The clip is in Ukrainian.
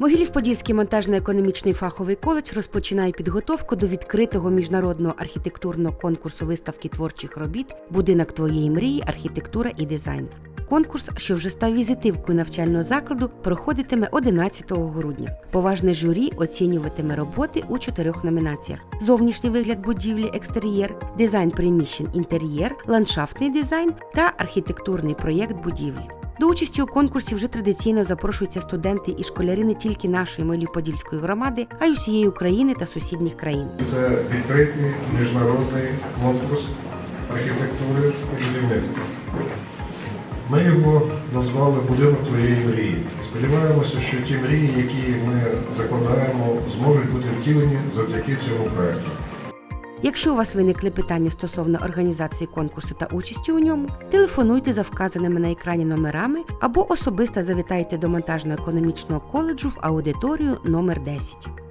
Могилів-Подільський монтажно-економічний фаховий коледж розпочинає підготовку до відкритого міжнародного архітектурного конкурсу виставки творчих робіт Будинок твоєї мрії, архітектура і дизайн. Конкурс, що вже став візитивкою навчального закладу, проходитиме 11 грудня. Поважне журі оцінюватиме роботи у чотирьох номінаціях: зовнішній вигляд будівлі, екстер'єр, дизайн приміщень, інтер'єр, ландшафтний дизайн та архітектурний проєкт будівлі. До участі у конкурсі вже традиційно запрошуються студенти і школярі не тільки нашої Милів-Подільської громади, а й усієї України та сусідніх країн. Це відкритий міжнародний конкурс архітектури і будівництва. Ми його назвали Будинок твоєї мрії. Сподіваємося, що ті мрії, які ми закладаємо, зможуть бути втілені завдяки цьому проекту. Якщо у вас виникли питання стосовно організації конкурсу та участі у ньому, телефонуйте за вказаними на екрані номерами або особисто завітайте до монтажно-економічного коледжу в аудиторію номер 10.